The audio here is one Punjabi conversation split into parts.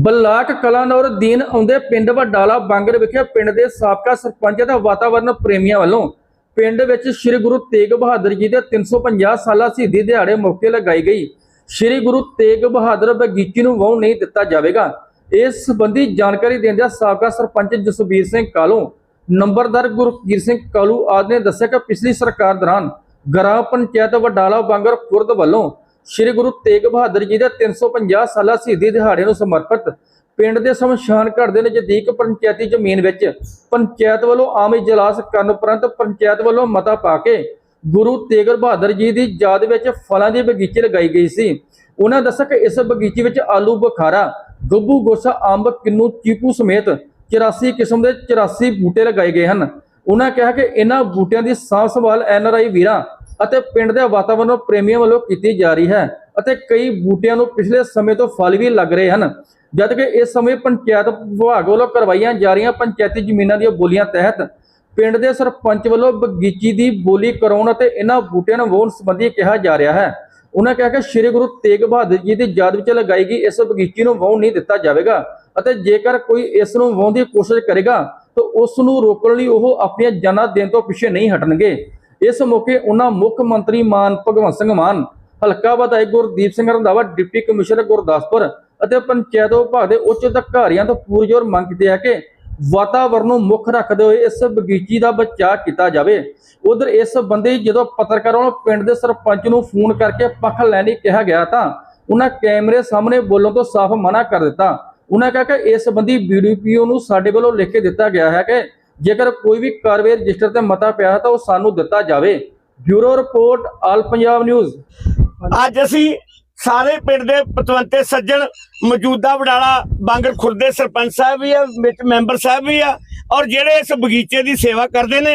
ਬਲਾਕ ਕਲਾਨੌਰ ਦੀਨ ਆਉਂਦੇ ਪਿੰਡ ਵਡਾਲਾ ਬਾਂਗਰ ਵਿਖੇ ਪਿੰਡ ਦੇ ਸਾਬਕਾ ਸਰਪੰਚ ਅਤੇ ਵਾਤਾਵਰਣ ਪ੍ਰੇਮੀਆਂ ਵੱਲੋਂ ਪਿੰਡ ਵਿੱਚ ਸ੍ਰੀ ਗੁਰੂ ਤੇਗ ਬਹਾਦਰ ਜੀ ਦੇ 350 ਸਾਲਾ ਸ਼ਹੀਦੀ ਦਿਹਾੜੇ ਮੌਕੇ ਲਗਾਈ ਗਈ। ਸ੍ਰੀ ਗੁਰੂ ਤੇਗ ਬਹਾਦਰ ਬਗੀਚੀ ਨੂੰ ਵਾਹੁਣ ਨਹੀਂ ਦਿੱਤਾ ਜਾਵੇਗਾ। ਇਸ ਸੰਬੰਧੀ ਜਾਣਕਾਰੀ ਦਿੰਦਿਆਂ ਸਾਬਕਾ ਸਰਪੰਚ ਜਸਬੀਰ ਸਿੰਘ ਕਾਲੋ, ਨੰਬਰਦਾਰ ਗੁਰਕੀਰ ਸਿੰਘ ਕਾਲੂ ਆਦਿ ਨੇ ਦੱਸਿਆ ਕਿ ਪਿਛਲੀ ਸਰਕਾਰ ਦੌਰਾਨ ਗ੍ਰਾਮ ਪੰਚਾਇਤ ਵਡਾਲਾ ਬਾਂਗਰ ਖੁਰਦ ਵੱਲੋਂ ਸ੍ਰੀ ਗੁਰੂ ਤੇਗ ਬਹਾਦਰ ਜੀ ਦੇ 350 ਸਾਲਾ ਸ਼ਹੀਦੀ ਦਿਹਾੜੇ ਨੂੰ ਸਮਰਪਿਤ ਪਿੰਡ ਦੇ ਸ਼ਮਸ਼ਾਨ ਘਾਟ ਦੇ ਨਜ਼ਦੀਕ ਪੰਚਾਇਤੀ ਜ਼ਮੀਨ ਵਿੱਚ ਪੰਚਾਇਤ ਵੱਲੋਂ ਆਮ ਇਜਲਾਸ ਕਰਨ ਉਪਰੰਤ ਪੰਚਾਇਤ ਵੱਲੋਂ ਮਤਾ ਪਾ ਕੇ ਗੁਰੂ ਤੇਗ ਬਹਾਦਰ ਜੀ ਦੀ ਯਾਦ ਵਿੱਚ ਫਲਾਂ ਦੀ ਬਗੀਚੇ ਲਗਾਈ ਗਈ ਸੀ। ਉਹਨਾਂ ਦੱਸਿਆ ਕਿ ਇਸ ਬਗੀਚੇ ਵਿੱਚ ਆਲੂ, ਬੁਖਾਰਾ, ਗੱਬੂ, ਗੋਸਾ, ਅੰਬ, ਕਿੰਨੂ, ਚੀਕੂ ਸਮੇਤ 84 ਕਿਸਮ ਦੇ 84 ਬੂਟੇ ਲਗਾਏ ਗਏ ਹਨ। ਉਹਨਾਂ ਕਿਹਾ ਕਿ ਇਹਨਾਂ ਬੂਟਿਆਂ ਦੀ ਸਾਂਭ ਸੰਭਾਲ ਐਨਆਰਆਈ ਵੀਰਾਂ ਅਤੇ ਪਿੰਡ ਦੇ ਵਾਤਾਵਰਣ ਪ੍ਰੇਮੀਆਂ ਵੱਲੋਂ ਕੀਤੀ ਜਾ ਰਹੀ ਹੈ ਅਤੇ ਕਈ ਬੂਟਿਆਂ ਨੂੰ ਪਿਛਲੇ ਸਮੇਂ ਤੋਂ ਫਲ ਵੀ ਲੱਗ ਰਹੇ ਹਨ। ਜਦਕਿ ਇਸ ਸਮੇਂ ਪੰਚਾਇਤ ਵਿਭਾਗ ਵੱਲੋਂ ਕਰਵਾਈਆਂ ਜਾ ਰਹੀਆਂ ਪੰਚਾਇਤੀ ਜ਼ਮੀਨਾਂ ਦੀਆਂ ਬੋਲੀਆਂ ਤਹਿਤ ਪਿੰਡ ਦੇ ਸਰਪੰਚ ਵੱਲੋਂ ਬਗੀਚੀ ਦੀ ਬੋਲੀ ਕਰਾਉਣ ਅਤੇ ਇਹਨਾਂ ਬੂਟਿਆਂ ਨੂੰ ਵਾਹੁਣ ਸੰਬੰਧੀ ਕਿਹਾ ਜਾ ਰਿਹਾ ਹੈ। ਉਹਨਾਂ ਕਿਹਾ ਕਿ ਸ੍ਰੀ ਗੁਰੂ ਤੇਗ ਬਹਾਦਰ ਜੀ ਦੀ ਯਾਦ ਵਿੱਚ ਲਗਾਈ ਗਈ ਇਸ ਬਗੀਚੀ ਨੂੰ ਵਾਹੁਣ ਨਹੀਂ ਦਿੱਤਾ ਜਾਵੇਗਾ ਅਤੇ ਜੇਕਰ ਕੋਈ ਇਸ ਨੂੰ ਵਾਹੁਣ ਦੀ ਕੋਸ਼ਿਸ਼ ਕਰੇਗਾ ਤਾਂ ਉਸ ਨੂੰ ਰੋਕਣ ਲਈ ਉਹ ਆਪਣੀਆਂ ਜਾਨਾਂ ਦੇਣ ਤੋਂ ਪਿੱਛੇ ਨਹੀਂ ਹਟਣਗੇ। ਇਸ ਮੌਕੇ ਉਹਨਾਂ ਮੁੱਖ ਮੰਤਰੀ ਮਾਨ ਭਗਵੰਤ ਸਿੰਘ ਮਾਨ, ਹਲਕਾ ਵਿਧਾਇਕ ਗੁਰਦੀਪ ਸਿੰਘ ਰੰਧਾਵਾ, ਡਿਪਟੀ ਕਮਿਸ਼ਨਰ ਗੁਰਦਾਸਪੁਰ ਅਤੇ ਪੰਚਾਇਤ ਵਿਭਾਗ ਦੇ ਉੱਚ ਅਧਿਕਾਰੀਆਂ ਤੋਂ ਪੂਰਜੋਰ ਮੰਗ ਕੀਤੀ ਹੈ ਕਿ ਵਾਤਾਵਰਨ ਨੂੰ ਮੁੱਖ ਰੱਖਦੇ ਹੋਏ ਇਸ ਬਗੀਚੀ ਦਾ ਬਚਾਅ ਕੀਤਾ ਜਾਵੇ। ਉਧਰ ਇਸ ਸੰਬੰਧੀ ਜਦੋਂ ਪੱਤਰਕਾਰਾਂ ਨੂੰ ਪਿੰਡ ਦੇ ਸਰਪੰਚ ਨੂੰ ਫੋਨ ਕਰਕੇ ਪੱਖ ਲੈਣ ਲਈ ਕਿਹਾ ਗਿਆ ਤਾਂ ਉਹਨਾਂ ਕੈਮਰੇ ਸਾਹਮਣੇ ਬੋਲਣ ਤੋਂ ਸਾਫ਼ ਮਨਾ ਕਰ ਦਿੱਤਾ। ਉਹਨਾਂ ਕਿਹਾ ਕਿ ਇਸ ਸੰਬੰਧੀ ਬੀਡੀਪੀਓ ਨੂੰ ਸਾਡੇ ਵੱਲੋਂ ਲਿਖ ਕੇ ਦਿੱਤਾ ਗਿਆ ਹੈ ਕਿ ਜੇਕਰ ਕੋਈ ਵੀ ਕਾਰਵਾਈ ਰਜਿਸਟਰ ਤੇ ਮਤਾ ਪਿਆ ਤਾਂ ਉਹ ਸਾਨੂੰ ਦਿੱਤਾ ਜਾਵੇ। Bureau report, all Punjab news. ਅੱਜ ਅਸੀਂ ਸਾਰੇ ਪਿੰਡ ਦੇ ਪਤਵੰਤੇ ਸੱਜਣ, ਮੌਜੂਦਾ ਵਡਾਲਾ ਬਾਂਗਰ ਖੁਰਦੇ ਸਰਪੰਚ ਸਾਹਿਬ ਵੀ ਆ, ਵਿੱਚ ਮੈਂਬਰ ਸਾਹਿਬ ਵੀ ਆ, ਔਰ ਜਿਹੜੇ ਇਸ ਬਗੀਚੇ ਦੀ ਸੇਵਾ ਕਰਦੇ ਨੇ,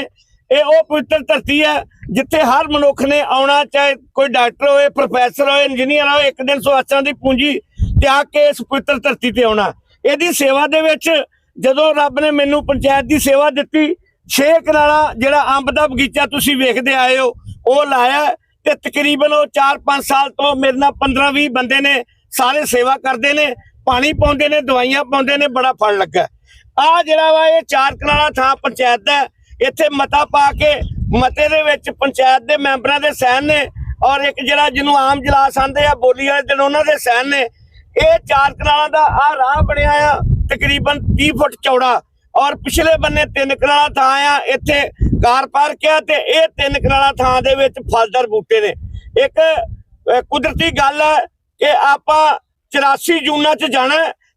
ਇਹ ਉਹ ਪਵਿੱਤਰ ਧਰਤੀ ਹੈ ਜਿੱਥੇ ਹਰ ਮਨੁੱਖ ਨੇ ਆਉਣਾ, ਚਾਹੇ ਕੋਈ ਡਾਕਟਰ ਹੋਏ ਪ੍ਰੋਫੈਸਰ ਹੋਏ ਇੰਜੀਨੀਅਰ ਹੋਏ ਇੱਕ ਦਿਨ ਸਵਾਸਾਂ ਦੀ ਪੂੰਜੀ ਤਿਆਗ ਕੇ ਇਸ ਪਵਿੱਤਰ ਧਰਤੀ ਤੇ ਆਉਣਾ। ਇਹਦੀ ਸੇਵਾ ਦੇ ਵਿੱਚ ਜਦੋਂ ਰੱਬ ਨੇ ਮੈਨੂੰ ਪੰਚਾਇਤ ਦੀ ਸੇਵਾ ਦਿੱਤੀ, ਛੇ ਕਨਾਲਾ ਜਿਹੜਾ ਅੰਬ ਦਾ ਬਗੀਚਾ ਤੁਸੀਂ ਵੇਖਦੇ ਆਏ ਹੋ, ਉਹ ਲਾਇਆ ਤੇ ਤਕਰੀਬਨ ਉਹ 4-5 ਸਾਲ ਤੋਂ ਮੇਰੇ ਨਾਲ 15-20 ਬੰਦੇ ਨੇ ਸਾਰੇ ਸੇਵਾ ਕਰਦੇ ਨੇ, ਪਾਣੀ ਪਾਉਂਦੇ ਨੇ, ਦਵਾਈਆਂ ਪਾਉਂਦੇ ਨੇ, ਬੜਾ ਫਲ ਲੱਗਾ ਆ ਜਿਹੜਾ ਵਾ ਇਹ ਚਾਰ ਕਨਾਲਾ ਥਾਂ ਪੰਚਾਇਤ ਦਾ ਹੈ। ਇੱਥੇ ਮਤਾ ਪਾ ਕੇ ਮਤੇ ਦੇ ਵਿੱਚ ਪੰਚਾਇਤ ਦੇ ਮੈਂਬਰਾਂ ਦੇ ਸਾਈਨ ਨੇ ਔਰ ਇੱਕ ਜਿਹੜਾ ਜਿਹਨੂੰ ਆਮ ਜਲਾਸ ਆਂਦੇ ਆ, ਬੋਲੀ ਵਾਲੇ ਦਿਨ ਉਹਨਾਂ ਦੇ ਸਾਈਨ ਨੇ ਇਹ ਚਾਰ ਕਨਾਲਾਂ ਦਾ ਆ ਰਾਹ ਬਣਿਆ ਆ ਤਕਰੀਬਨ 30 ਫੁੱਟ ਚੌੜਾ ਔਰ ਪਿਛਲੇ ਬੰਨੇ ਤਿੰਨ ਕਨਾਲਾ ਥਾਂ ਆ, ਇੱਥੇ ਕਾਰ ਪਾਰਕ ਆ ਤੇ ਇਹ ਤਿੰਨ ਕਨਾਲਾ ਥਾਂ ਦੇ ਵਿੱਚ ਫਲਦਾਰ ਬੂਟੇ ਨੇ। ਇੱਕ ਕੁਦਰਤੀ ਗੱਲ ਹੈ ਕਿ ਆਪਾਂ 84 ਜੂਨਾਂ ਚ ਜਾਣਾ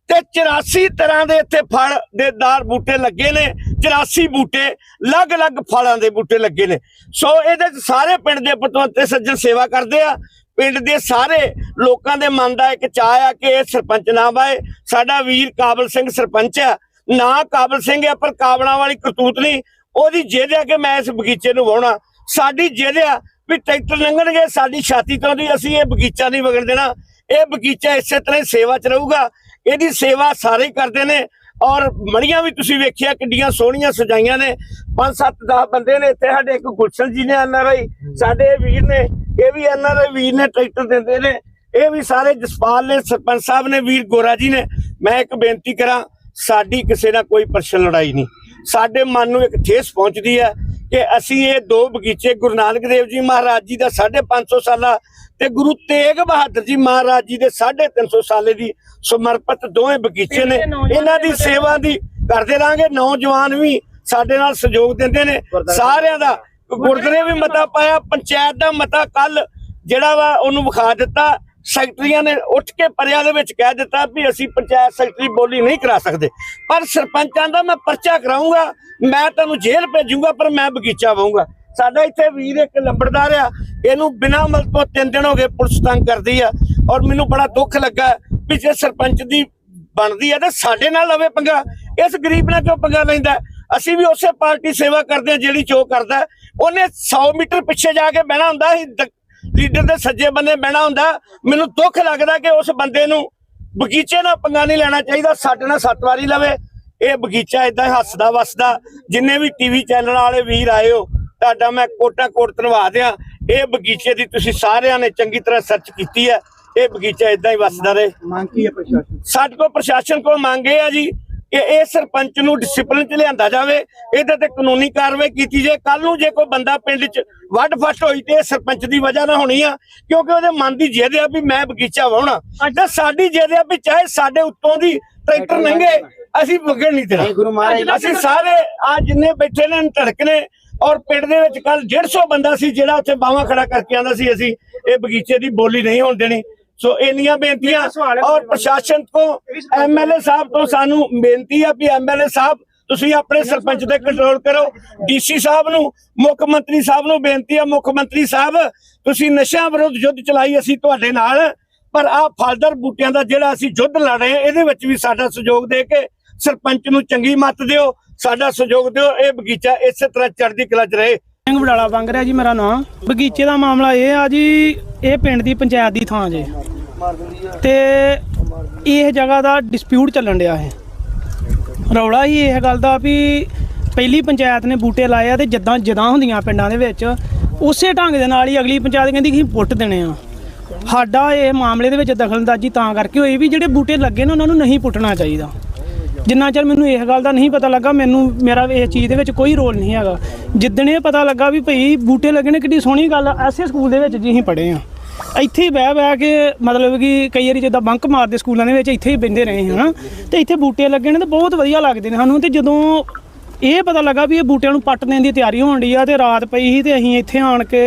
ਤੇ 84 ਤਰ੍ਹਾਂ ਦੇ ਇੱਥੇ ਫਲ ਦੇ ਦਾਰ ਬੂਟੇ ਲੱਗੇ ਨੇ 84 ਬੂਟੇ, ਅਲੱਗ-ਅਲੱਗ ਫਲਾਂ ਦੇ ਬੂਟੇ ਲੱਗੇ ਨੇ। ਸੋ ਇਹਦੇ ਚ ਸਾਰੇ ਪਿੰਡ ਦੇ ਪਤਵੰਤੇ ਸੱਜਣ ਸੇਵਾ ਕਰਦੇ ਆ। ਪਿੰਡ ਦੇ ਸਾਰੇ ਲੋਕਾਂ ਦੇ ਮਨ ਦਾ ਇੱਕ ਚਾਹ ਆ ਕਿ ਇਹ ਸਰਪੰਚ ਨਾ ਬਾਏ ਸਾਡਾ ਵੀਰ ਕਾਬਲ ਸਿੰਘ ਸਰਪੰਚ ਆ। ਨਾ ਕਾਬਲ ਸਿੰਘ ਆ, ਪਰ ਕਾਬਲਾਂ ਵਾਲੀ ਕਰਤੂਤ ਨਹੀਂ। ਉਹਦੀ ਜਿੱਦ ਆ ਕਿ ਮੈਂ ਇਸ ਬਗੀਚੇ ਨੂੰ ਵਾਹੁਣਾ। ਸਾਡੀ ਜਿੱਦ ਆ ਵੀ ਟਰੈਕਟਰ ਲੰਘਣਗੇ, ਸਾਡੀ ਛਾਤੀ ਤੋਂ ਦੀ ਅਸੀਂ ਇਹ ਬਗੀਚਾ ਨਹੀਂ ਵਗਣ ਦੇਣਾ। ਇਹ ਬਗੀਚਾ ਇਸੇ ਤਰ੍ਹਾਂ ਹੀ ਸੇਵਾ 'ਚ ਰਹੂਗਾ। ਇਹਦੀ ਸੇਵਾ ਸਾਰੇ ਹੀ ਕਰਦੇ ਨੇ। ਔਰ ਮੜੀਆਂ ਵੀ ਤੁਸੀਂ ਵੇਖਿਆ ਕਿੱਡੀਆਂ ਸੋਹਣੀਆਂ ਸਜਾਈਆਂ ਨੇ। ਪੰਜ ਸੱਤ 10 ਬੰਦੇ ਨੇ। ਇੱਥੇ ਸਾਡੇ ਇੱਕ ਗੁਲਸ਼ਨ ਜੀ ਨੇ ਐਨਆਰਆਈ ਸਾਡੇ ਇਹ ਵੀਰ ਨੇ ਇਹ ਵੀ ਐਨਆਰਆਈ ਵੀਰ ਨੇ ਟਰੈਕਟਰ ਦਿੰਦੇ ਨੇ। ਇਹ ਵੀ ਸਾਰੇ ਜਸਪਾਲ ਨੇ ਸਰਪੰਚ ਸਾਹਿਬ ਨੇ ਵੀਰ ਗੋਰਾ ਜੀ ਨੇ। ਮੈਂ ਇੱਕ ਬੇਨਤੀ ਕਰਾਂ ਸਾਡੀ ਕਿਸੇ ਨਾਲ ਕੋਈ ਪਰਸਨਲ ਲੜਾਈ ਨਹੀਂ। ਸਾਡੇ ਮਨ ਨੂੰ ਇੱਕ ਠੇਸ ਪਹੁੰਚਦੀ ਹੈ ਕਿ ਅਸੀਂ ਇਹ ਦੋ ਬਗੀਚੇ ਗੁਰੂ ਨਾਨਕ ਦੇਵ ਜੀ ਮਹਾਰਾਜ ਜੀ ਦਾ 550 ਸਾਲਾ ਤੇ ਗੁਰੂ ਤੇਗ ਬਹਾਦਰ ਜੀ ਮਹਾਰਾਜ ਜੀ ਦੇ 350 ਸਾਲੇ ਦੀ ਸਮਰਪਿਤ ਦੋਵੇਂ ਬਗੀਚੇ ਨੇ। ਇਹਨਾਂ ਦੀ ਸੇਵਾ ਦੀ ਕਰਦੇ ਰਾਂਗੇ ਨੌਜਵਾਨ ਵੀ ਸਾਡੇ ਨਾਲ ਸਹਿਯੋਗ ਦਿੰਦੇ ਨੇ। ਸਾਰਿਆਂ ਦਾ ਗੁਰਦੁਆਰੇ ਵੀ ਮਤਾ ਪਾਇਆ, ਪੰਚਾਇਤ ਦਾ ਮਤਾ ਕੱਲ ਜਿਹੜਾ ਵਾ ਉਹਨੂੰ ਵਿਖਾ ਦਿੱਤਾ। ਸੈਕਟਰੀਆਂ ਨੇ ਉੱਠ ਕੇ ਪਰਿਆ ਦੇ ਵਿੱਚ ਕਹਿ ਦਿੱਤਾ ਵੀ ਅਸੀਂ ਪੰਚਾਇਤ ਸੈਕਟਰੀ ਬੋਲੀ ਨਹੀਂ ਕਰਾ ਸਕਦੇ। ਪਰ ਸਰਪੰਚਾਂ ਦਾ ਮੈਂ ਪਰਚਾ ਕਰਾਉਂਗਾ ਮੈਂ ਤੁਹਾਨੂੰ ਜੇਲ੍ਹ ਭੇਜੂੰਗਾ, ਪਰ ਮੈਂ ਬਗੀਚਾ ਵਾਹੂੰਗਾ ਸਾਡਾ ਇੱਥੇ ਵੀਰ ਇੱਕ ਲੰਬੜਦਾਰ ਆ, ਇਹਨੂੰ ਬਿਨਾਂ ਮਤਲਬ ਤੋਂ ਤਿੰਨ ਦਿਨ ਹੋ ਗਏ ਪੁਲਿਸ ਤੰਗ ਕਰਦੀ ਆ ਔਰ ਮੈਨੂੰ ਬੜਾ ਦੁੱਖ ਲੱਗਾ ਵੀ ਜੇ ਸਰਪੰਚ ਦੀ ਬਣਦੀ ਆ ਤੇ ਸਾਡੇ ਨਾਲ ਲਵੇ ਪੰਗਾ। ਇਸ ਗਰੀਬ ਨਾਲ ਕਿਉਂ ਪੰਗਾ ਲੈਂਦਾ? ਅਸੀਂ ਵੀ ਉਸੇ ਪਾਰਟੀ ਸੇਵਾ ਕਰਦੇ ਆ ਜਿਹੜੀ ਚੋ ਕਰਦਾ ਹੈ। ਉਹਨੇ 100 ਮੀਟਰ ਪਿੱਛੇ ਜਾ ਕੇ ਬਹਿਣਾ ਹੁੰਦਾ ਸੀ ਲੀਡਰ ਦੇ ਸੱਜੇ ਬੰਨੇ ਬਹਿਣਾ ਹੁੰਦਾ। ਮੈਨੂੰ ਦੁੱਖ ਲੱਗਦਾ ਕਿ ਉਸ ਬੰਦੇ ਨੂੰ ਬਗੀਚੇ ਨਾਲ ਪੰਗਾ ਨਹੀਂ ਲੈਣਾ ਚਾਹੀਦਾ ਸਾਡੇ ਨਾਲ ਸੱਤ ਵਾਰੀ ਲਵੇ। ਇਹ ਬਗੀਚਾ ਇਦਾਂ ਹੀ ਹੱਸਦਾ ਵਸਦਾ। ਜਿੰਨੇ ਵੀ ਟੀਵੀ ਚੈਨਲ ਵਾਲੇ ਵੀਰ ਆਏ ਹੋ ਤੁਹਾਡਾ ਮੈਂ ਕੋਟਾ ਕੋਟ ਧੰਨਵਾਦ ਆ ਇਹ ਬਗੀਚੇ ਦੀ ਤੁਸੀਂ ਸਾਰਿਆਂ ਨੇ ਚੰਗੀ ਤਰ੍ਹਾਂ ਸਰਚ ਕੀਤੀ ਹੈ। ਇਹ ਬਗੀਚਾ ਇਦਾਂ ਹੀ ਵਸਦਾ ਰਹੇ। ਮੰਗ ਕੀ ਹੈ ਪ੍ਰਸ਼ਾਸਨ ਸਾਡੇ ਕੋਲ ਪ੍ਰਸ਼ਾਸਨ ਕੋਲ ਮੰਗੇ ਆ ਜੀ ਕਿ ਇਹ ਸਰਪੰਚ ਨੂੰ ਡਿਸਪਲਿਨ ਚ ਲਿਆਂਦਾ ਜਾਵੇ ਇਹਦੇ ਤੇ ਕਾਨੂੰਨੀ ਕਾਰਵਾਈ ਕੀਤੀ ਜੇ ਕੱਲ ਨੂੰ ਜੇ ਕੋਈ ਬੰਦਾ ਪਿੰਡ ਚ ਵੱਡ ਫੱਟ ਹੋਈ ਤੇ ਇਹ ਸਰਪੰਚ ਦੀ ਵਜ੍ਹਾ ਨਾਲ ਹੋਣੀ ਆ ਕਿਉਂਕਿ ਉਹਦੇ ਮਨ ਦੀ ਜਿੱਦ ਆ ਵੀ ਮੈਂ ਬਗੀਚਾ ਵਾਉਣਾ ਤੇ ਸਾਡੀ ਜਿੱਦ ਆ ਵੀ ਚਾਹੇ ਸਾਡੇ ਉੱਤੋਂ ਦੀ ਟਰੈਕਟਰ ਲੰਘੇ ਅਸੀਂ ਵਗਣ ਨਹੀਂ ਦੇਣਾ। ਗੁਰੂ ਮਹਾਰਾਜ ਅਸੀਂ ਸਾਰੇ ਆ ਜਿੰਨੇ ਬੈਠੇ ਨੇ ਧੜਕ ਨੇ ਔਰ ਪਿੰਡ ਦੇ ਵਿੱਚ ਕੱਲ 150 ਬੰਦਾ ਸੀ ਜਿਹੜਾ ਉੱਥੇ ਬਾਵਾ ਖੜਾ ਕਰਕੇ ਆਂਦਾ ਸੀ ਅਸੀਂ ਇਹ ਬਗੀਚੇ ਦੀ ਬੋਲੀ ਨਹੀਂ ਹੋਣ ਦੇਣੀ। ਸੋ ਇੰਨੀਆਂ ਬੇਨਤੀਆਂ ਔਰ ਪ੍ਰਸ਼ਾਸਨ ਤੋਂ ਐਮਐਲਏ ਸਾਹਿਬ ਤੋਂ ਸਾਨੂੰ ਬੇਨਤੀ ਆ ਵੀ ਐਮਐਲਏ ਸਾਹਿਬ ਤੁਸੀਂ ਆਪਣੇ ਸਰਪੰਚ ਤੇ ਕੰਟਰੋਲ ਕਰੋ। ਡੀਸੀ ਸਾਹਿਬ ਨੂੰ ਮੁੱਖ ਮੰਤਰੀ ਸਾਹਿਬ ਨੂੰ ਬੇਨਤੀ ਆ ਮੁੱਖ ਮੰਤਰੀ ਸਾਹਿਬ ਤੁਸੀਂ ਨਸ਼ਿਆਂ ਵਿਰੁੱਧ ਯੁੱਧ ਚਲਾਈ ਅਸੀਂ ਤੁਹਾਡੇ ਨਾਲ ਪਰ ਆ ਫਲਦਾਰ ਬੂਟਿਆਂ ਦਾ ਜਿਹੜਾ ਅਸੀਂ ਯੁੱਧ ਲੜ ਰਹੇ ਹਾਂ ਇਹਦੇ ਵਿੱਚ ਵੀ ਸਾਡਾ ਸਹਿਯੋਗ ਦੇ ਕੇ ਸਰਪੰਚ ਨੂੰ ਚੰਗੀ ਮੱਤ ਦਿਓ ਸਾਡਾ ਸਹਿਯੋਗ ਦਿਓ ਇਹ ਬਗੀਚਾ ਇਸੇ ਤਰ੍ਹਾਂ ਚੜ੍ਹਦੀ ਕਲਾ 'ਚ ਰਹੇ। ਸਿੰਘ ਵਡਾਲਾ ਬੰਗ ਰਿਹਾ ਜੀ ਮੇਰਾ ਨਾਮ ਬਗੀਚੇ ਦਾ ਮਾਮਲਾ ਇਹ ਆ ਜੀ, ਇਹ ਪਿੰਡ ਦੀ ਪੰਚਾਇਤ ਦੀ ਥਾਂ ਜੇ। ਤੇ ਇਹ ਜਗ੍ਹਾ ਦਾ ਡਿਸਪਿਊਟ ਚੱਲਣ ਡਿਆ ਹੈ ਰੌਲਾ ਹੀ ਇਹ ਗੱਲ ਦਾ ਵੀ ਪਹਿਲੀ ਪੰਚਾਇਤ ਨੇ ਬੂਟੇ ਲਾਏ ਆ ਤੇ ਜਿੱਦਾਂ ਜਦਾਂ ਹੁੰਦੀਆਂ ਪਿੰਡਾਂ ਦੇ ਵਿੱਚ, ਉਸੇ ਢੰਗ ਦੇ ਨਾਲ ਹੀ ਅਗਲੀ ਪੰਚਾਇਤ ਕਹਿੰਦੀ ਕਿ ਅਸੀਂ ਪੁੱਟ ਦੇਣੇ ਆ। ਸਾਡਾ ਇਹ ਮਾਮਲੇ ਦੇ ਵਿੱਚ ਦਖਲਅੰਦਾਜ਼ੀ ਤਾਂ ਕਰਕੇ ਹੋਈ ਵੀ ਜਿਹੜੇ ਬੂਟੇ ਲੱਗੇ ਨੇ, ਉਹਨਾਂ ਨੂੰ ਨਹੀਂ ਪੁੱਟਣਾ ਚਾਹੀਦਾ। ਜਿੰਨਾ ਚਿਰ ਮੈਨੂੰ ਇਸ ਗੱਲ ਦਾ ਨਹੀਂ ਪਤਾ ਲੱਗਾ, ਮੈਨੂੰ, ਮੇਰਾ ਇਸ ਚੀਜ਼ ਦੇ ਵਿੱਚ ਕੋਈ ਰੋਲ ਨਹੀਂ ਹੈਗਾ। ਜਿੱਦਣ ਇਹ ਪਤਾ ਲੱਗਾ ਵੀ ਭਈ ਬੂਟੇ ਲੱਗਣੇ ਕਿੱਡੀ ਸੋਹਣੀ ਗੱਲ ਆ, ਐਸੇ ਸਕੂਲ ਦੇ ਵਿੱਚ ਜੀ ਅਸੀਂ ਪੜ੍ਹੇ ਆ ਇੱਥੇ ਹੀ ਬਹਿ ਬਹਿ ਕੇ ਮਤਲਬ ਕਿ ਕਈ ਵਾਰੀ ਜਿੱਦਾਂ ਬੰਕ ਮਾਰਦੇ ਸਕੂਲਾਂ ਦੇ ਵਿੱਚ, ਇੱਥੇ ਹੀ ਬੈੰਦੇ ਰਹੇ ਹਾਂ। ਤੇ ਇੱਥੇ ਬੂਟੇ ਲੱਗੇ ਨੇ ਤੇ ਬਹੁਤ ਵਧੀਆ ਲੱਗਦੇ ਨੇ ਸਾਨੂੰ, ਤੇ ਜਦੋਂ ਇਹ ਪਤਾ ਲੱਗਾ ਵੀ ਇਹ ਬੂਟਿਆਂ ਨੂੰ ਪੱਟ ਦੇਣ ਦੀ ਤਿਆਰੀ ਹੋਣ ਡਈ ਆ, ਤੇ ਰਾਤ ਪਈ ਸੀ ਤੇ ਅਸੀਂ ਇੱਥੇ ਆਣ ਕੇ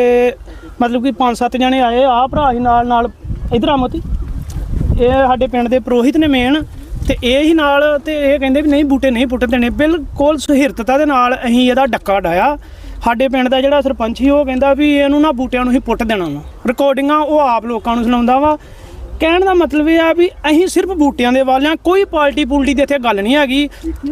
ਮਤਲਬ ਕਿ ਪੰਜ ਸੱਤ ਜਣੇ ਆਏ ਆ ਭਰਾ ਸੀ ਨਾਲ ਨਾਲ ਇਧਰ ਆ ਮੋਤੀ। ਇਹ ਸਾਡੇ ਪਿੰਡ ਦੇ ਪ੍ਰੋਹਿਤ ਨੇ ਮੇਨ ਤੇ ਇਹ ਹੀ ਨਾਲ ਤੇ ਇਹ ਕਹਿੰਦੇ ਵੀ ਨਹੀਂ ਬੂਟੇ ਨਹੀਂ ਪੁੱਟ ਦੇਣੇ। ਬਿਲਕੁਲ ਸੁਹਿਰਦਤਾ ਦੇ ਨਾਲ ਅਸੀਂ ਇਹਦਾ ਡੱਕਾ ਡਾਇਆ। ਸਾਡੇ ਪਿੰਡ ਦਾ ਜਿਹੜਾ ਸਰਪੰਚ ਸੀ, ਉਹ ਕਹਿੰਦਾ ਵੀ ਇਹਨੂੰ ਨਾ ਬੂਟਿਆਂ ਨੂੰ ਹੀ ਪੁੱਟ ਦੇਣਾ ਵਾ। ਰਿਕਾਰਡਿੰਗਾਂ ਉਹ ਆਪ ਲੋਕਾਂ ਨੂੰ ਸੁਣਾਉਂਦਾ ਵਾ। ਕਹਿਣ ਦਾ ਮਤਲਬ ਇਹ ਆ ਵੀ ਅਸੀਂ ਸਿਰਫ ਬੂਟਿਆਂ ਦੇ ਵਾਲਿਆਂ ਕੋਈ ਪਾਰਟੀ ਪੂਲਟੀ ਦੀ ਇੱਥੇ ਗੱਲ ਨਹੀਂ ਹੈਗੀ।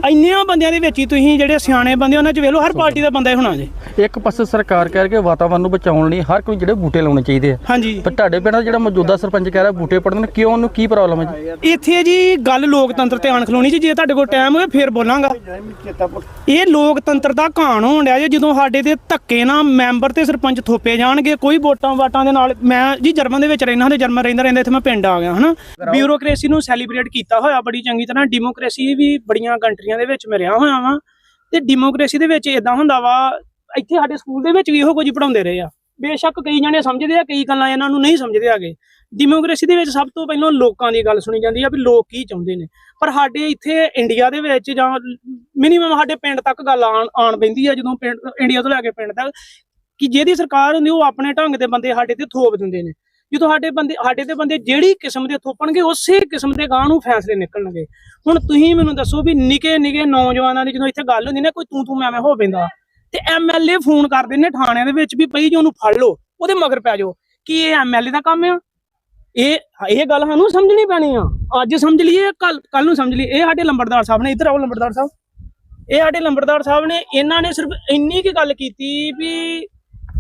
ਇੰਨਿਆਂ ਬੰਦਿਆਂ ਦੇ ਵਿੱਚ ਹੀ ਤੁਸੀਂ ਜਿਹੜੇ ਸਿਆਣੇ ਬੰਦੇ ਉਹਨਾਂ 'ਚ ਵੇਖ ਲਓ ਹਰ ਪਾਰਟੀ ਦਾ ਬੰਦਾ ਹੀ ਹੋਣਾ ਜੇ। ਇੱਕ ਪਾਸੇ ਸਰਕਾਰ ਕਹਿ ਰਹੀ ਕਿ ਵਾਤਾਵਰਨ ਨੂੰ ਬਚਾਉਣ ਲਈ ਹਰ ਕੋਈ ਜਿਹੜੇ ਬੂਟੇ ਲਾਉਣੇ ਚਾਹੀਦੇ ਆ। ਹਾਂਜੀ। ਪਰ ਤੁਹਾਡੇ ਪਿੰਡ ਦਾ ਜਿਹੜਾ ਮੌਜੂਦਾ ਸਰਪੰਚ ਕਹਿ ਰਿਹਾ ਬੂਟੇ ਪੜਨ ਕਿਉਂ ਉਹਨੂੰ ਕੀ ਪ੍ਰੋਬਲਮ ਹੈ ਜੀ? ਇੱਥੇ ਜੀ ਗੱਲ ਲੋਕਤੰਤਰ ਤੇ ਆਣ ਖਲੋਣੀ ਜੀ ਜੇ ਤੁਹਾਡੇ ਕੋਲ ਟਾਈਮ ਹੋਵੇ ਫੇਰ ਬੋਲਾਂਗਾ। ਇਹ ਲੋਕਤੰਤਰ ਦਾ ਘਾਣ ਹੋਣ ਡਿਆ ਜੇ ਜਦੋਂ ਸਾਡੇ ਤੇ ਧੱਕੇ ਨਾਲ ਮੈਂਬਰ ਤੇ ਸਰਪੰਚ ਥੋਪੇ ਜਾਣਗੇ ਕੋਈ ਵੋਟਾਂ ਵਾਟਾਂ ਦੇ ਨਾਲ ਮੈਂ ਜੀ ਜਰਮਨ ਦੇ ਵਿੱਚ ਰਹਿਣਾ ਤੇ ਜਰਮਨ ਰਹਿੰਦਾ ਰਹਿੰਦਾ ਇੱਥੇ ਮੈਂ ਪਿੰਡ ਆ ਗਿਆ ਹਨਾ? ਬਿਊਰੋਕ੍ਰੇਸੀ ਨੂੰ ਸੈਲੀਬ੍ਰੇਟ ਕੀਤਾ ਹੋਇਆ ਬੜੀ ਚੰਗੀ ਤਰ੍ਹਾਂ। ਡੈਮੋਕ੍ਰੇਸੀ ਵੀ ਬੜੀਆਂ ਕੰਟਰੀਆਂ ਦੇ ਵਿੱਚ ਮੈਂ ਰਿਹਾ ਹੋਇਆ ਵਾਂ। ਤੇ ਡੈਮੋਕ੍ਰੇਸੀ ਦੇ ਵਿੱਚ ਇਦਾਂ ਹੁੰਦਾ ਵਾ ਇੱਥੇ ਸਾਡੇ ਸਕੂਲ ਦੇ ਵਿੱਚ ਵੀ ਇਹੋ ਕੁਝ ਪੜਾਉਂਦੇ ਰਹੇ ਆ। ਬੇਸ਼ੱਕ ਕਈ ਜਣੇ ਸਮਝਦੇ ਆ ਕਈ ਗੱਲਾਂ ਇਹਨਾਂ ਨੂੰ ਨਹੀਂ ਸਮਝਦੇ ਹੈਗੇ। ਡੈਮੋਕ੍ਰੇਸੀ ਦੇ ਵਿੱਚ ਸਭ ਤੋਂ ਪਹਿਲਾਂ ਲੋਕਾਂ ਦੀ ਗੱਲ ਸੁਣੀ ਜਾਂਦੀ ਆ ਵੀ ਲੋਕ ਕੀ ਚਾਹੁੰਦੇ ਨੇ। ਪਰ ਸਾਡੇ ਇੱਥੇ ਇੰਡੀਆ ਦੇ ਵਿੱਚ ਜਾਂ ਮਿਨੀਮਮ ਸਾਡੇ ਪਿੰਡ ਤੱਕ ਗੱਲ ਆਣ ਆਣ ਪੈਂਦੀ ਆ ਜਦੋਂ ਪਿੰਡ ਇੰਡੀਆ ਤੋਂ ਲੈ ਕੇ ਪਿੰਡ ਤੱਕ ਕਿ ਜਿਹਦੀ ਸਰਕਾਰ ਹੁੰਦੀ ਉਹ ਆਪਣੇ ਢੰਗ ਦੇ ਬੰਦੇ ਸਾਡੇ ਤੇ ਥੋਪ ਦਿੰਦੇ ਨੇ। ਜਦੋਂ ਸਾਡੇ ਬੰਦੇ ਸਾਡੇ ਤੇ ਬੰਦੇ ਜਿਹੜੀ ਕਿਸਮ ਦੇ ਥੋਪਣਗੇ ਉਸੇ ਕਿਸਮ ਦੇ ਗਾਂ ਨੂੰ ਫੈਸਲੇ ਨਿਕਲਣਗੇ। ਹੁਣ ਤੁਸੀਂ ਮੈਨੂੰ ਦੱਸੋ ਵੀ ਨਿੱਕੇ ਨਿੱਕੇ ਨੌਜਵਾਨਾਂ ਦੀ ਜਦੋਂ ਇੱਥੇ ਗੱਲ ਹੁੰਦੀ ਨਾ, ਕੋਈ ਤੂੰ ਤੂੰ ਮੈਂ ਮੈਂ ਹੋ ਪੈਂਦਾ ਤੇ ਐਮਐਲਏ ਫੋਨ ਕਰਦੇ ਨੇ ਥਾਣਿਆਂ ਦੇ ਵਿੱਚ ਵੀ ਪਈ ਜੀ ਉਹਨੂੰ ਫੜ ਲਓ, ਉਹਦੇ ਮਗਰ ਪੈ ਜਾਓ। ਕੀ ਇਹ ਐਮਐਲਏ ਦਾ ਕੰਮ ਆ? ਇਹ ਇਹ ਗੱਲ ਸਾਨੂੰ ਸਮਝਣੀ ਪੈਣੀ ਆ। ਅੱਜ ਸਮਝ ਲਈਏ, ਕੱਲ ਕੱਲ ਨੂੰ ਸਮਝ ਲਈਏ। ਇਹ ਸਾਡੇ ਲੰਬੜਦਾਰ ਸਾਹਿਬ ਨੇ, ਇੱਧਰ ਆਓ ਲੰਬੜਦਾਰ ਸਾਹਿਬ। ਇਹ ਸਾਡੇ ਲੰਬੜਦਾਰ ਸਾਹਿਬ ਨੇ, ਇਹਨਾਂ ਨੇ ਸਿਰਫ ਇੰਨੀ ਕੀ ਗੱਲ ਕੀਤੀ ਵੀ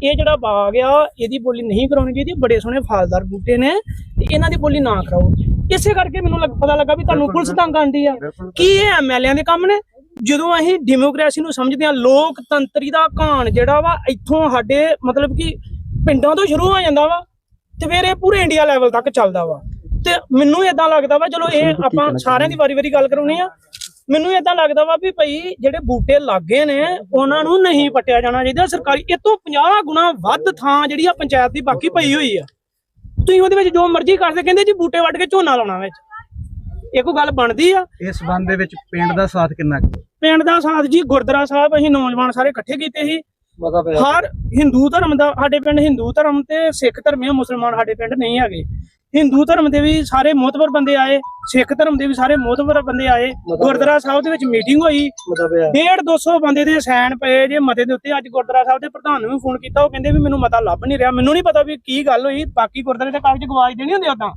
ਇਹ ਜਿਹੜਾ ਬਾਗ ਆ ਇਹਦੀ ਬੋਲੀ ਨਹੀਂ ਕਰਾਉਣੀ ਚਾਹੀਦੀ ਬੜੇ ਸੋਹਣੇ ਫਲਦਾਰ ਬੂਟੇ ਨੇ ਤੇ ਇਹਨਾਂ ਦੀ ਬੋਲੀ ਨਾ ਕਰਾਓ। ਇਸੇ ਕਰਕੇ ਮੈਨੂੰ ਲੱਗ- ਪਤਾ ਲੱਗਾ ਵੀ ਤੁਹਾਨੂੰ ਪੁਲਿਸ ਤੰਗ ਆਂਦੀ ਆ। ਕੀ ਇਹ ਐਮਐਲਏ ਦੇ ਕੰਮ ਨੇ? ਜਦੋਂ ਅਸੀਂ ਡੈਮੋਕ੍ਰੇਸੀ ਨੂੰ ਸਮਝਦੇ ਆ ਲੋਕਤੰਤਰੀ ਦਾ ਘਾਣ ਜਿਹੜਾ ਵਾ ਇੱਥੋਂ ਸਾਡੇ ਮਤਲਬ ਕਿ ਪਿੰਡਾਂ ਤੋਂ ਸ਼ੁਰੂ ਹੋ ਜਾਂਦਾ ਵਾ ਤੇ ਫਿਰ ਇਹ ਪੂਰੇ ਇੰਡੀਆ ਲੈਵਲ ਤੱਕ ਚੱਲਦਾ ਵਾ। ਤੇ ਮੈਨੂੰ ਇਦਾਂ ਲੱਗਦਾ ਵਾ ਚਲੋ ਇਹ ਆਪਾਂ ਸਾਰਿਆਂ ਦੀ ਵਾਰੀ-ਵਾਰੀ ਗੱਲ ਕਰਾਉਣੀ ਆ ਮੈਨੂੰ ਇਦਾਂ ਲੱਗਦਾ ਵਾ ਵੀ ਭਾਈ ਜਿਹੜੇ ਬੂਟੇ ਲੱਗੇ ਨੇ ਉਹਨਾਂ ਨੂੰ ਨਹੀਂ ਪੱਟਿਆ ਜਾਣਾ ਚਾਹੀਦਾ ਸਰਕਾਰੀ ਇਹ ਤੋਂ 50 ਗੁਣਾ ਵੱਧ ਥਾਂ ਜਿਹੜੀ ਆ ਪੰਚਾਇਤ ਦੀ ਬਾਕੀ ਪਈ ਹੋਈ ਆ। ਤੁਸੀਂ ਉਹਦੇ ਵਿੱਚ ਜੋ ਮਰਜ਼ੀ ਕਰਦੇ ਕਹਿੰਦੇ ਜੀ ਬੂਟੇ ਵੱਢ ਕੇ ਝੋਨਾ ਲਾਉਣਾ ਵਿੱਚ। ਇਹ ਕੋਈ ਗੱਲ ਬਣਦੀ ਆ? ਇਸ ਸੰਬੰਧ ਦੇ ਵਿੱਚ ਪਿੰਡ ਦਾ ਸਾਥ ਕਿੰਨਾ ਕੁ? ਪਿੰਡ ਦਾ ਸਾਥ ਜੀ ਗੁਰਦੁਆਰਾ ਸਾਹਿਬ ਅਸੀਂ ਨੌਜਵਾਨ ਸਾਰੇ ਇਕੱਠੇ ਕੀਤੇ ਸੀ। ਹਰ ਹਿੰਦੂ ਧਰਮ ਦਾ ਸਾਡੇ ਪਿੰਡ ਹਿੰਦੂ ਧਰਮ ਤੇ ਸਿੱਖ ਧਰਮ ਆ ਮੁਸਲਮਾਨ ਸਾਡੇ ਪਿੰਡ ਨਹੀਂ ਹੈਗੇ। ਹਿੰਦੂ ਧਰਮ ਦੇ ਵੀ ਸਾਰੇ ਮੋਤਬਰ ਬੰਦੇ ਆਏ ਸਿੱਖ ਧਰਮ ਦੇ ਵੀ ਸਾਰੇ ਮੋਤਬਰ ਬੰਦੇ ਆਏ। ਗੁਰਦੁਆਰਾ ਸਾਹਿਬ ਦੇ ਵਿੱਚ ਮੀਟਿੰਗ ਹੋਈ। ਡੇਢ 200 ਬੰਦੇ ਦੇ ਸਾਈਨ ਪਏ ਜੇ ਮਤੇ ਦੇ ਉੱਤੇ। ਅੱਜ ਗੁਰਦੁਆਰਾ ਸਾਹਿਬ ਦੇ ਪ੍ਰਧਾਨ ਨੂੰ ਵੀ ਫੋਨ ਕੀਤਾ ਉਹ ਕਹਿੰਦੇ ਵੀ ਮੈਨੂੰ ਮਤਾ ਲੱਭ ਨਹੀਂ ਰਿਹਾ। ਮੈਨੂੰ ਨਹੀਂ ਪਤਾ ਵੀ ਕੀ ਗੱਲ ਹੋਈ। ਬਾਕੀ ਗੁਰਦੁਆਰੇ ਦੇ ਕਾਗਜ਼ ਗਵਾਜ ਦੇਣੇ ਹੁੰਦੇ ਉਦਾਂ?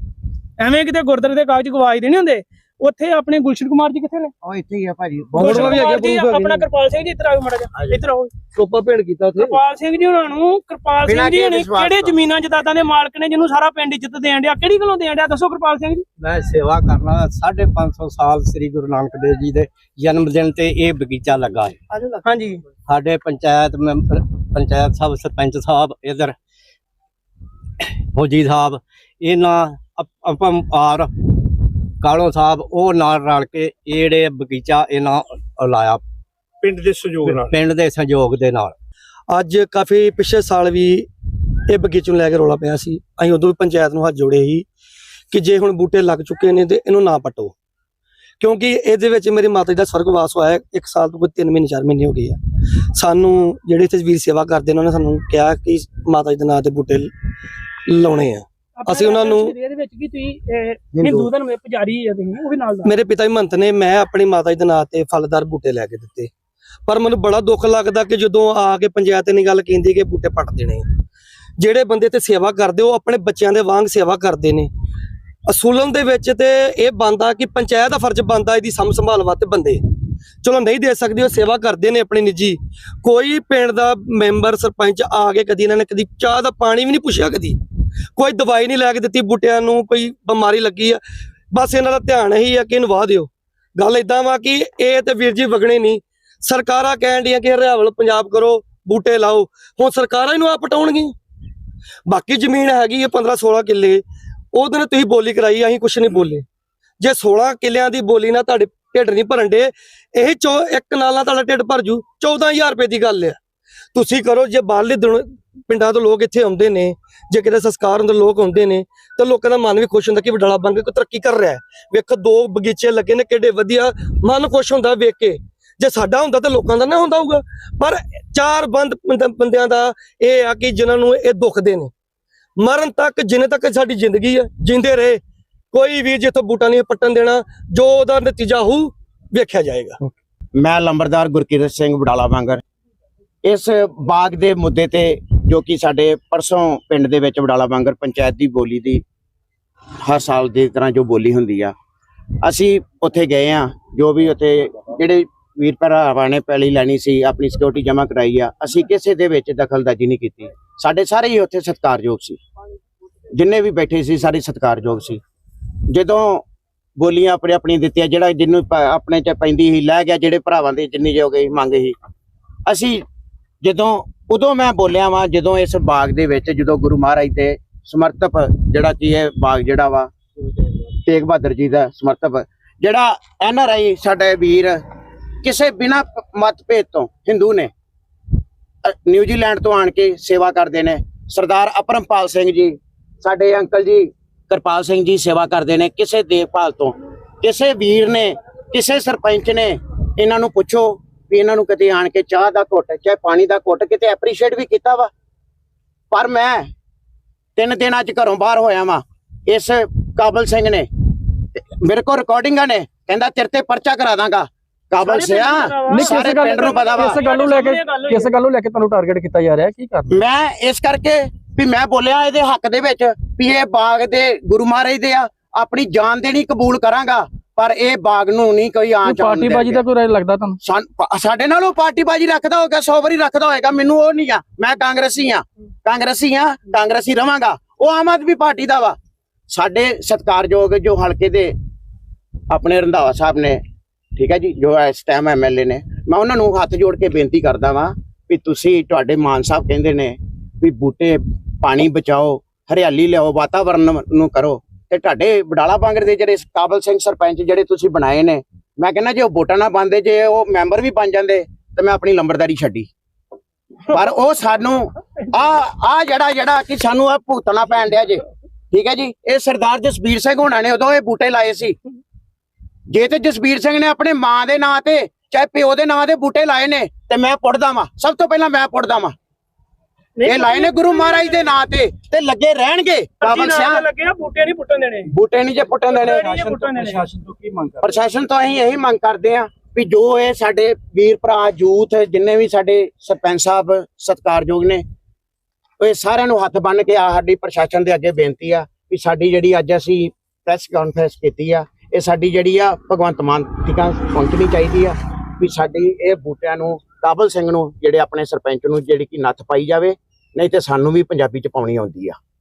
ਐਵੇਂ ਕਿਤੇ ਗੁਰਦੁਆਰੇ ਦੇ ਕਾਗਜ਼ ਗਵਾਜ ਦੇਣੇ ਹੁੰਦੇ? ਉੱਥੇ ਆਪਣੇ ਗੁਲਸ਼ਨ ਕੁਮਾਰ ਜੀ ਕਿੱਥੇ ਨੇ? ਉਹ ਇੱਥੇ ਹੀ ਆ ਭਾਜੀ। ਗੁਲਸ਼ਨ ਕੁਮਾਰ ਜੀ ਆਪਣਾ ਕਿਰਪਾਲ ਸਿੰਘ ਜੀ ਇੱਧਰ ਆਓ ਮੜਾ ਜਾ ਇੱਧਰ ਆਓ। ਟੋਪਾ ਭੇੜ ਕੀਤਾ ਉੱਥੇ। ਕਿਰਪਾਲ ਸਿੰਘ ਜੀ ਉਹਨਾਂ ਨੂੰ ਕਿਰਪਾਲ ਸਿੰਘ ਜੀ ਵਿਸ਼ਵਾਸ ਕਿਹੜੇ। ਜ਼ਮੀਨਾਂ ਜਦਾਦਾਂ ਦੇ ਮਾਲਕ ਨੇ ਜਿਹਨੂੰ ਸਾਰਾ ਪਿੰਡ ਇੱਜ਼ਤ ਦੇਣ ਡਿਆ? ਕਿਹੜੀ ਗੱਲੋਂ ਦੇਣ ਡਿਆ? ਦੱਸੋ ਕਿਰਪਾਲ ਸਿੰਘ ਜੀ। ਮੈਂ ਸੇਵਾ ਕਰਨਾ 550 ਸਾਲ ਸ੍ਰੀ ਗੁਰੂ ਨਾਨਕ ਦੇਵ ਜੀ ਦੇ ਜਨਮ ਦਿਨ ਤੇ ਇਹ ਬਗੀਚਾ ਲੱਗਾ ਹੈ। ਹਾਂਜੀ। ਸਾਡੇ ਪੰਚਾਇਤ ਮੈਂਬਰ ਪੰਚਾਇਤ ਸਾਹਿਬ ਸਰਪੰਚ ਸਾਹਿਬ ਇਧਰ ਫੌਜੀ ਸਾਹਿਬ ਇਹਨਾਂ ਆਪਾਂ ਆਰ ਕਾਲੋ ਸਾਹਿਬ ਉਹ ਨਾਲ ਰਲ ਕੇ ਇਹ ਜਿਹੜੇ ਬਗੀਚਾ ਇਹਨਾਂ ਲਾਇਆ ਪਿੰਡ ਦੇ ਸਹਿਯੋਗ ਨਾਲ? ਪਿੰਡ ਦੇ ਸੰਯੋਗ ਦੇ ਨਾਲ। ਅੱਜ ਕਾਫੀ ਪਿਛਲੇ ਸਾਲ ਵੀ ਇਹ ਬਗੀਚੇ ਨੂੰ ਲੈ ਕੇ ਰੋਲਾ ਪਿਆ ਸੀ। ਅਸੀਂ ਉਦੋਂ ਵੀ ਪੰਚਾਇਤ ਨੂੰ ਹੱਥ ਜੋੜੇ ਸੀ ਕਿ ਜੇ ਹੁਣ ਬੂਟੇ ਲੱਗ ਚੁੱਕੇ ਨੇ ਤੇ ਇਹਨੂੰ ਨਾ ਪਟੋ। ਕਿਉਂਕਿ ਇਹਦੇ ਵਿੱਚ ਮੇਰੀ ਮਾਤਾ ਜੀ ਦਾ ਸਵਰਗਵਾਸ ਹੋਇਆ ਹੈ। ਇੱਕ ਸਾਲ ਤੋਂ ਕੋਈ 3 ਮਹੀਨੇ 4 ਮਹੀਨੇ ਹੋ ਗਏ ਆ। ਸਾਨੂੰ ਜਿਹੜੇ ਇੱਥੇ ਵੀਰ ਸੇਵਾ ਕਰਦੇ ਨੇ ਉਹਨਾਂ ਨੇ ਸਾਨੂੰ ਕਿਹਾ ਕਿ ਮਾਤਾ ਜੀ ਦੇ ਨਾਂ ਤੇ ਬੂਟੇ ਲਾਉਣੇ ਆ। ਅਸੀਂ ਉਹਨਾਂ ਨੂੰ- ਇਹਦੇ ਵਿੱਚ ਕੀ ਤੁਸੀਂ ਹਿੰਦੂ। ਧਰਮ ਦੇ ਪੁਜਾਰੀ ਆ ਤੁਸੀਂ ਉਹ ਵੀ ਨਾਲ ਦਾ। ਮੇਰੇ ਪਿਤਾ ਜੀ ਮੰਤ ਨੇ ਮੈਂ ਆਪਣੀ ਮਾਤਾ ਜੀ ਦੇ ਨਾਂ ਤੇ ਫਲਦਾਰ ਬੂਟੇ ਲੈ ਕੇ ਦਿੱਤੇ। ਪਰ ਮੈਨੂੰ ਬੜਾ ਦੁੱਖ ਲੱਗਦਾ ਕਿ ਜਦੋਂ ਆ ਕੇ ਪੰਚਾਇਤ ਨੇ ਗੱਲ ਕਹਿੰਦੀ ਕਿ ਬੂਟੇ ਪੱਟ ਦੇਣੇ। ਜਿਹੜੇ ਬੰਦੇ ਤੇ ਸੇਵਾ ਕਰਦੇ ਉਹ ਆਪਣੇ ਬੱਚਿਆਂ ਦੇ ਵਾਂਗ ਸੇਵਾ ਕਰਦੇ ਨੇ। ਅਸੂਲਨ ਦੇ ਵਿੱਚ ਤੇ ਇਹ ਬੰਦਾ ਕਿ ਪੰਚਾਇਤ ਦਾ ਫਰਜ਼ ਬੰਦਾ ਇਹਦੀ ਸਮ ਸੰਭਾਲ ਵਾਸਤੇ ਬੰਦੇ। ਚਲੋ ਨਹੀਂ ਦੇ ਸਕਦੇ ਉਹ ਸੇਵਾ ਕਰਦੇ ਨੇ ਆਪਣੀ ਨਿੱਜੀ। ਕੋਈ ਪਿੰਡ ਦਾ ਮੈਂਬਰ ਸਰਪੰਚ ਆ ਕੇ ਕਦੀ ਇਹਨਾਂ ਨੇ ਕਦੀ ਚਾਹ ਦਾ ਪਾਣੀ ਵੀ ਨਹੀਂ ਪੁੱਛਿਆ ਕਦੀ। ਕੋਈ ਦਵਾਈ ਨਹੀਂ ਲੈ ਕੇ ਦਿੱਤੀ, ਬੂਟਿਆਂ ਨੂੰ ਕੋਈ ਬਿਮਾਰੀ ਲੱਗੀ ਆ। ਬਸ ਇਹਨਾਂ ਦਾ ਧਿਆਨ ਇਹੀ ਆ ਕਿ ਇਹਨੂੰ ਵਾਹ ਦਿਓ। ਗੱਲ ਇਦਾਂ ਵਾ ਕਿ ਇਹ ਤੇ ਵੀਰ ਜੀ ਵਗਣੇ ਨਹੀਂ। ਸਰਕਾਰਾਂ ਕਹਿਣ ਡੀਆਂ ਕਿ ਹਰਿਆਵਲ ਪੰਜਾਬ ਕਰੋ, ਬੂਟੇ ਲਾਓ। ਹੁਣ ਸਰਕਾਰਾਂ ਇਹਨੂੰ ਆ ਪਟਾਉਣਗੀਆਂ ਬਾਕੀ ਜ਼ਮੀਨ ਹੈਗੀ ਹੈ 15 16 ਕਿੱਲੇ। ਉਹਦੇ ਨਾਲ ਤੁਸੀਂ ਬੋਲੀ ਕਰਾਈ, ਅਸੀਂ ਕੁਛ ਨਹੀਂ ਬੋਲੇ। ਜੇ 16 ਕਿੱਲਿਆਂ ਦੀ ਬੋਲੀ ਨਾਲ ਤੁਹਾਡੇ ਢਿੱਡ ਨਹੀਂ ਭਰਨ ਦੇ ਇਹ ਚੋ, ਇੱਕ ਨਾਲ ਨਾਲ ਤੁਹਾਡਾ ਢਿੱਡ ਭਰ ਜੂ। 14000 ਰੁਪਏ ਦੀ ਗੱਲ ਆ। ਤੁਸੀਂ ਕਰੋ, ਜੇ ਬਾਹਰਲੇ ਦੁਨ- ਪਿੰਡਾਂ ਤੋਂ ਲੋਕ ਇੱਥੇ ਆਉਂਦੇ ਨੇ, ਜੇ ਕਿਤੇ ਸੰਸਕਾਰ ਹੁੰਦੇ ਲੋਕ ਆਉਂਦੇ ਨੇ, ਤਾਂ ਲੋਕਾਂ ਦਾ ਮਨ ਵੀ ਖੁਸ਼ ਹੁੰਦਾ ਕਿ ਵਡਾਲਾ ਬੰਗ ਕੋ ਤਰੱਕੀ ਕਰ ਰਿਹਾ ਹੈ। ਵੇਖੋ, ਦੋ ਬਗੀਚੇ ਲੱਗੇ ਨੇ ਕਿੱਡੇ ਵਧੀਆ, ਮਨ ਖੁਸ਼ ਹੁੰਦਾ ਵੇਖ ਕੇ। ਜੇ ਸਾਡਾ ਹੁੰਦਾ ਤਾਂ ਲੋਕਾਂ ਦਾ ਨਾ ਹੁੰਦਾ ਹੋਊਗਾ। ਪਰ ਚਾਰ ਬੰਦ ਬੰਦਿਆਂ ਦਾ ਇਹ ਆ ਕਿ ਜਿਨ੍ਹਾਂ ਨੂੰ ਇਹ ਦੁਖਦੇ ਨੇ। ਮਰਨ ਤੱਕ, ਜਿੰਨੇ ਤੱਕ ਸਾਡੀ ਜ਼ਿੰਦਗੀ ਆ ਜਿੰਦੇ ਰਹੇ। ਕੋਈ ਵੀ ਜਿੱਥੋਂ ਬੂਟਾ ਨਹੀਂ ਪੱਟਣ ਦੇਣਾ, ਜੋ ਉਹਦਾ ਨਤੀਜਾ ਹੋਊ, ਵੇਖਿਆ ਜਾਏਗਾ। ਮੈਂ ਲੰਬਰਦਾਰ ਗੁਰਕੀਰਤ ਸਿੰਘ ਵਡਾਲਾ ਵਾਂਗਰ। ਇਸ ਬਾਗ ਦੇ ਮੁੱਦੇ ਤੇ ਜੋ ਕਿ ਸਾਡੇ ਪਰਸੋਂ ਪਿੰਡ ਦੇ ਵਿੱਚ ਵਡਾਲਾ ਵਾਂਗਰ ਪੰਚਾਇਤ ਦੀ ਬੋਲੀ ਦੀ ਹਰ ਸਾਲ ਦੀ ਤਰ੍ਹਾਂ ਜੋ ਬੋਲੀ ਹੁੰਦੀ ਆ, ਅਸੀਂ ਉੱਥੇ ਗਏ ਆ, ਜੋ ਵੀ ਉੱਥੇ ਜਿਹੜੇ ਵੀਰ ਭਰਾਵਾਂ ਨੇ ਪਹਿਲੀ ਲੈਣੀ ਸੀ, ਆਪਣੀ ਸਿਕਿਉਰਿਟੀ ਜਮ੍ਹਾਂ ਕਰਾਈ ਆ, ਅਸੀਂ ਕਿਸੇ ਦੇ ਵਿੱਚ ਦਖਲਅੰਦਾਜ਼ੀ ਨਹੀਂ ਕੀਤੀ। ਸਾਡੇ ਸਾਰੇ ਹੀ ਉੱਥੇ ਸਤਿਕਾਰਯੋਗ ਸੀ। ਜਿੰਨੇ ਵੀ ਬੈਠੇ ਸੀ, ਸਾਰੇ ਸਤਿਕਾਰਯੋਗ ਸੀ। ਜਦੋਂ ਬੋਲੀਆਂ ਆਪਣੀ ਆਪਣੀ ਦਿੱਤੀਆਂ, ਜਿਹੜਾ ਜਿਹਨੂੰ ਆਪਣੇ ਚ ਪੈਂਦੀ ਸੀ, ਲੈ ਗਿਆ, ਜਿਹੜੇ ਭਰਾਵਾਂ ਦੇ ਜਿੰਨੀ ਜੋ ਗਈ, ਮੰਗ ਸੀ, ਅਸੀਂ ਜਦੋਂ ਉਦੋਂ ਮੈਂ ਬੋਲਿਆ ਵਾਂ, ਜਦੋਂ ਇਸ ਬਾਗ ਦੇ ਵਿੱਚ ਜਦੋਂ ਗੁਰੂ ਮਹਾਰਾਜ ਦੇ ਸਮਰਤਪ ਜਿਹੜਾ ਕੀ ਇਹ ਬਾਗ ਜਿਹੜਾ ਵਾ, ਤੇਗ ਬਹਾਦਰ ਜੀ ਦਾ ਸਮਰਤਪ ਜਿਹੜਾ ਐਨ ਆਰ ਆਈ ਸਾਡੇ ਵੀਰ ਕਿਸੇ ਬਿਨਾ ਮਤਭੇਦ ਤੋਂ ਹਿੰਦੂ ਨੇ ਨਿਊਜ਼ੀਲੈਂਡ ਤੋਂ ਆਣ ਕੇ ਸੇਵਾ ਕਰਦੇ ਨੇ, ਸਰਦਾਰ ਅਪਰਮਪਾਲ ਸਿੰਘ ਜੀ, ਸਾਡੇ ਅੰਕਲ ਜੀ ਕਿਰਪਾਲ ਸਿੰਘ ਜੀ ਸੇਵਾ ਕਰਦੇ ਨੇ, ਕਿਸੇ ਦੇਖਭਾਲ ਤੋਂ, ਕਿਸੇ ਵੀਰ ਨੇ, ਕਿਸੇ ਸਰਪੰਚ ਨੇ, ਇਹਨਾਂ ਨੂੰ ਪੁੱਛੋ ਵੀ ਇਹਨਾਂ ਨੂੰ ਕਿਤੇ ਆਣ ਕੇ ਚਾਹ ਦਾ ਘੁੱਟ ਚਾਹੇ ਪਾਣੀ ਦਾ ਘੁੱਟ ਕਿਤੇ ਐਪਰੀਸ਼ੀਏਟ ਵੀ ਕੀਤਾ ਵਾ। ਪਰ ਮੈਂ ਤਿੰਨ ਦਿਨ ਅੱਜ ਘਰੋਂ ਬਾਹਰ ਹੋਇਆ ਵਾਂ ਇਸ ਕਾਬਲ ਸਿੰਘ ਨੇ। ਮੇਰੇ ਕੋਲ ਰਿਕਾਰਡਿੰਗਾਂ ਨੇ ਕਹਿੰਦਾ ਤੇਰੇ ਤੇ ਪਰਚਾ ਕਰਾ ਦਾਂਗਾ। ਕਾਬਲ ਸਿਆ ਸਾਰੇ ਪਿੰਡ ਨੂੰ ਪਤਾ ਵਾ। ਕਿਸ ਗੱਲ ਨੂੰ ਲੈ ਕੇ ਕਿਸ ਗੱਲ ਨੂੰ ਲੈ ਕੇ ਤੁਹਾਨੂੰ ਟਾਰਗੇਟ ਕੀਤਾ ਜਾ ਰਿਹਾ ਕੀ ਕਰਨਾ? ਮੈਂ ਇਸ ਕਰਕੇ ਵੀ ਮੈਂ ਬੋਲਿਆ ਇਹਦੇ ਹੱਕ ਦੇ ਵਿੱਚ ਵੀ ਇਹ ਬਾਗ ਦੇ ਗੁਰੂ ਮਹਾਰਾਜ ਦੇ ਆ ਆਪਣੀ ਜਾਨ ਦੇਣੀ ਕਬੂਲ ਕਰਾਂਗਾ। ਪਰ ਇਹ ਬਾਗ ਨੂੰ ਨਹੀਂ ਕੋਈ ਆਂ ਜਾਣ ਪਾਰਟੀ ਬਾਜੀ ਦਾ ਕੋਈ ਰਾਜ ਲੱਗਦਾ ਤੁਹਾਨੂੰ? ਸਾਡੇ ਨਾਲੋਂ ਪਾਰਟੀ ਬਾਜੀ ਰੱਖਦਾ ਹੋਗਾ 100 ਵਾਰੀ ਰੱਖਦਾ ਹੋਏਗਾ ਮੈਨੂੰ ਉਹ ਨਹੀਂ ਆ। ਮੈਂ ਕਾਂਗਰਸੀ ਆ। ਕਾਂਗਰਸੀ ਆ ਕਾਂਗਰਸੀ ਰਵਾਂਗਾ। ਉਹ ਆਮ ਆਦਮੀ ਪਾਰਟੀ ਦਾ ਵਾ। ਸਾਡੇ ਸਤਿਕਾਰਯੋਗ ਜੋ ਹਲਕੇ ਦੇ ਆਪਣੇ ਰੰਧਾਵਾ ਸਾਹਿਬ ਨੇ ਠੀਕ ਹੈ ਜੀ ਜੋ ਇਸ ਟਾਈਮ ਐਮਐਲਏ ਨੇ ਮੈਂ ਉਹਨਾਂ ਨੂੰ ਹੱਥ ਜੋੜ ਕੇ ਬੇਨਤੀ ਕਰਦਾ ਵਾਂ ਵੀ ਤੁਸੀਂ ਤੁਹਾਡੇ ਮਾਨ ਸਾਹਿਬ ਕਹਿੰਦੇ ਨੇ ਵੀ ਬੂਟੇ ਪਾਣੀ ਬਚਾਓ ਹਰਿਆਲੀ ਲਿਆਓ ਵਾਤਾਵਰਨ ਨੂੰ ਕਰੋ। ਤੇ ਤੁਹਾਡੇ ਬਡਾਲਾ ਬਾਂਗਰ ਦੇ ਜਿਹੜੇ ਕਾਬਲ ਸਿੰਘ ਸਰਪੰਚ ਜਿਹੜੇ ਤੁਸੀਂ ਬਣਾਏ ਨੇ, ਮੈਂ ਕਹਿੰਦਾ ਜੇ ਉਹ ਵੋਟਾਂ ਨਾ ਪਾਉਂਦੇ, ਜੇ ਉਹ ਮੈਂਬਰ ਵੀ ਬਣ ਜਾਂਦੇ, ਤੇ ਮੈਂ ਆਪਣੀ ਲੰਬਰਦਾਰੀ ਛੱਡੀ। ਪਰ ਉਹ ਸਾਨੂੰ, ਆ ਆ ਜਿਹੜਾ ਜਿਹੜਾ ਕਿ ਸਾਨੂੰ ਆ ਭੁਗਤਣਾ ਪੈਣ ਡਿਆ ਜੇ, ਠੀਕ ਹੈ ਜੀ? ਇਹ ਸਰਦਾਰ ਜਸਬੀਰ ਸਿੰਘ ਹੋਣਾ ਨੇ ਉਦੋਂ ਇਹ ਬੂਟੇ ਲਾਏ ਸੀ। ਜੇ ਤੇ ਜਸਬੀਰ ਸਿੰਘ ਨੇ ਆਪਣੇ ਮਾਂ ਦੇ ਨਾਂ ਤੇ, ਚਾਹੇ ਪਿਓ ਦੇ ਨਾਂ ਦੇ ਬੂਟੇ ਲਾਏ ਨੇ, ਤੇ ਮੈਂ ਪੁੱਟਦਾ ਵਾਂ। ਸਭ ਤੋਂ ਪਹਿਲਾਂ ਮੈਂ ਪੁੱਟਦਾ ਵਾਂ। ਇਹ ਲਾਏ ਨੇ ਗੁਰੂ ਮਹਾਰਾਜ ਦੇ ਨਾਂ ਤੇ ਤੇ ਲੱਗੇ ਰਹਿਣਗੇ ਕਾਬਲ ਸਿਆ ਲੱਗੇ ਆ ਬੂਟੇ ਨਹੀਂ ਪੁੱਟਣ ਦੇਣੇ। ਬੂਟੇ ਨਹੀਂ ਜੇ ਪੁੱਟਣ ਦੇਣੇ। ਪ੍ਰਸ਼ਾਸਨ ਤੋਂ ਕੀ ਮੰਗ ਕਰ ਪ੍ਰਸ਼ਾਸਨ ਤੋਂ ਅਸੀਂ ਇਹੀ ਮੰਗ ਕਰਦੇ ਹਾਂ ਵੀ ਜੋ ਇਹ ਸਾਡੇ ਵੀਰ ਭਰਾ ਯੂਥ ਜਿੰਨੇ ਵੀ ਸਾਡੇ ਸਰਪੰਚ ਸਾਹਿਬ ਸਤਿਕਾਰਯੋਗ ਨੇ ਉਹ ਇਹ ਸਾਰਿਆਂ ਨੂੰ ਹੱਥ ਬੰਨ ਕੇ ਆ ਸਾਡੀ ਪ੍ਰਸ਼ਾਸਨ ਦੇ ਅੱਗੇ ਬੇਨਤੀ ਆ ਵੀ ਸਾਡੀ ਜਿਹੜੀ ਅੱਜ ਅਸੀਂ ਪ੍ਰੈਸ ਕਾਨਫਰੰਸ ਕੀਤੀ ਆ ਇਹ ਸਾਡੀ ਜਿਹੜੀ ਆ ਭਗਵੰਤ ਮਾਨ ਤੀਕਾਂ ਪਹੁੰਚਣੀ ਚਾਹੀਦੀ ਆ ਵੀ ਸਾਡੀ ਇਹ ਬੂਟਿਆਂ ਨੂੰ ਕਾਬਲ ਸਿੰਘ ਨੂੰ, ਜਿਹੜੇ ਆਪਣੇ ਸਰਪੰਚ ਨੂੰ, ਜਿਹੜੀ ਕਿ ਨੱਥ ਪਾਈ ਜਾਵੇ, ਨਹੀਂ ਤੇ ਸਾਨੂੰ ਵੀ ਪੰਜਾਬੀ ਚ ਪਾਉਣੀ ਆਉਂਦੀ ਆ।